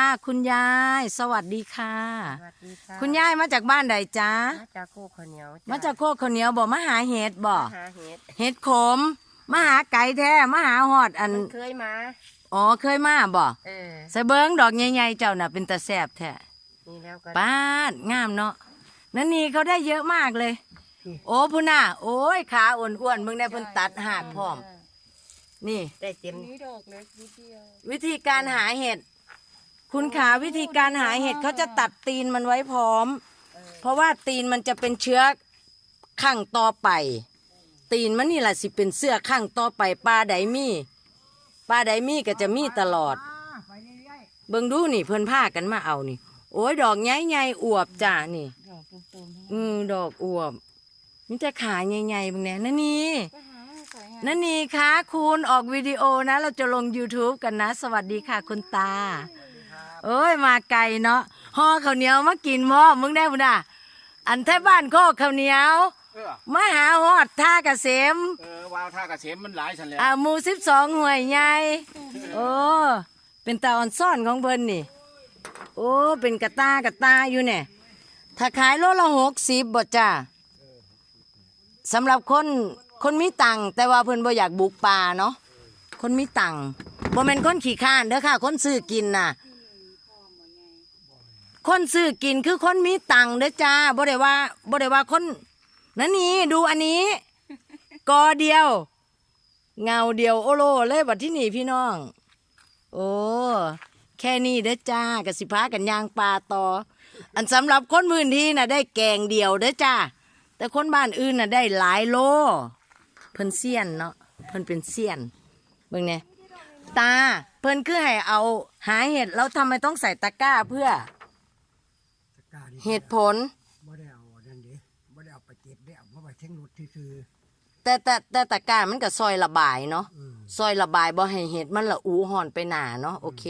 ค่ะคุณยาย สวัสดีค่ะ สวัสดีค่ะคุณยายมาจากบ้านใดจ๊ะมาจากโคกข้าวเหนียวจ้ะมาจากโคกข้าวเหนียวบ่มาหาเห็ดบ่มาหาเห็ดเห็ดขมมาหาไก่แท้มาหาหอดอัน มันเคยมาอ๋อเคยมาบ่เออใส่เบิ้งดอกใหญ่ๆเจ้าน่ะเป็นตาแซ่บแท้นี่แล้วก็ ป้าดงามเนาะนั่นนี่เขาได้เยอะมากเลยโอ้พุ่นน่ะโอ้ยขาอ้วนๆมึงได้เพิ่นตัดหากพร้อม นี่ ได้เต็ม นี่ดอกเล็กนิดเดียววิธีการหาเห็ด คุณขาวิธีการหาเห็ดเขาจะตัดตีนมันไว้พร้อม เพราะว่าตีนมันจะเป็นเชื้อข้างต่อไป ตีนมันนี่แหละสิเป็นเสื้อข้างต่อไปปลาไดมีปลาไดมีก็จะมีตลอด เบิ่งดูนี่เพิ่นพากันมาเอานี่ โอ้ยดอกใหญ่ๆอวบจ้านี่ดอกตุ่มๆอืมดอกอวบมีแต่ขาใหญ่ๆบางแน่นั่นนี่ก็หาไม่สวยงามนั่นนี่คะคุณออกวิดีโอนะ เราจะลง YouTube กันนะ สวัสดีค่ะคุณตา เอ้ยมาไกลเนาะห่อข้าวเหนียวมากินหม้อมึงได้บุญอะอันแท้บ้านโคกข้าวเหนียวเออมาหาฮอดท่าเกษมเออวาวท่ากระเสมมันหลายฉันแล้วอ่าหมู่สิบสองห่วยใหญ่โอ้เป็นตาอ่อนซ่อนของเพิ่นนี่ โอ้เป็นกระตากระตาอยู่เนี่ยถ้าขายโลละหกสิบบ่จ้าสำหรับคนคนมีตังค์แต่ว่าเพิ่นบ่อยากบุกป่าเนาะคนมีตังค์บ่แม่นคนขี้ข้านเด้อค่ะ คนซื้อกินน่ะ คนซื้อกินคือคนมีตังค์เด้อจ้าบ่ได้ว่าบ่ได้ว่าคนนั่นนี่ดูอันนี้ กอเดียว เงาเดียวโอโลเลยบัดที่นี่พี่น้อง โอ้แค่นี้เด้อจ้ากสิพากันยางปลาต่อ อันสำหรับคนพื้นที่น่ะ ได้แกงเดียวเด้อจ้าแต่คนบ้านอื่นน่ะได้หลายโล เพิ่นเซียนเนาะเพิ่นเป็นเซียนเบิ่งเนี่ยตา เพิ่นคือให้เอาหาเห็ดแล้วทำไมต้องใส่ตะกร้าเพื่อ เหตุผล บ่ได้เอาอันนั่นเดิบ่ได้เอาไปเก็บได้เอามาไว้เทั้งรถซื่อแต่แต่แต่ตะกร้ามันก็ซอยระบายเนาะๆอืมซอยระบายบ่ให้เห็ดมันละอูห่อนไปหนาเนาะโอเค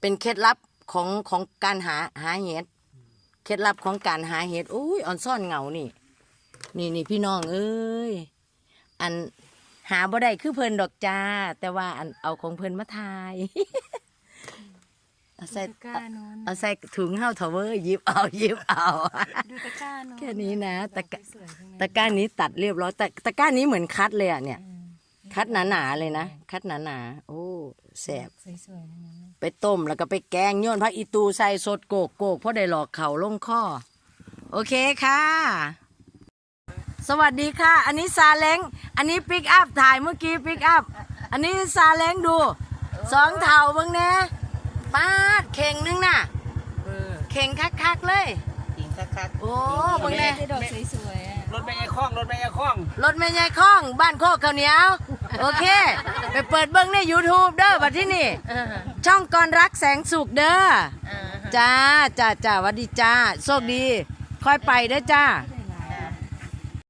เป็นเคล็ดลับของของการหาหาเห็ดเคล็ดลับของการหาเห็ดอุ้ยอ่อนซ่อนเงานี่ นี่นี่พี่น้องเอ้ยอันหาบ่ได้คือเพิ่นดอกจ้า แต่ว่าอันเอาของเพิ่นมาทาย เอาใส่ตะกร้าโน้นเอาใส่ถุงเฮาเถอะเว้ยหยิบเอาหยิบเอา ดูตะกร้าโน้นแค่นี้นะตะกร้า สวยๆทั้งนั้นตะกร้านี้ตัดเรียบร้อยแต่ตะกร้านี้เหมือนคัดเลยอะเนี่ยคัดหนาๆเลยนะ คัดหนาๆโอ้แสบสวยๆทั้งนั้นเลยไปต้มแล้วก็ไปแกงโยนพักอีตูใส่สดโกกโกกเพราะได้หลอกเขาลงข้อ โอเคค่ะ สวัสดีค่ะ อันนี้ซาเล้งอันนี้ปิกอัพถ่ายเมื่อกี้ปิกอัพอันนี้ซาเล้งดูสองเท่าเบิ่งแน่ ป้าดเข่งนึงน่ะ เออเข่งคักๆเลยอีกสักคักโอ้เบิ่งแน่ที่ดอกสวยๆอะรถไปไอ้คล้องรถไปไอ้คล้องรถแม่ยายคล้อง บ้านโคกข้าวเหนียว โอเค ไปเปิดเบิ้งใน YouTube เด้อบัดที่นี่เออช่องกรรักแสงสุขเด้อเออจ้าจ้าจ้าหวัดดีจ้า โชคดี ค่อยไปเด้อจ้าค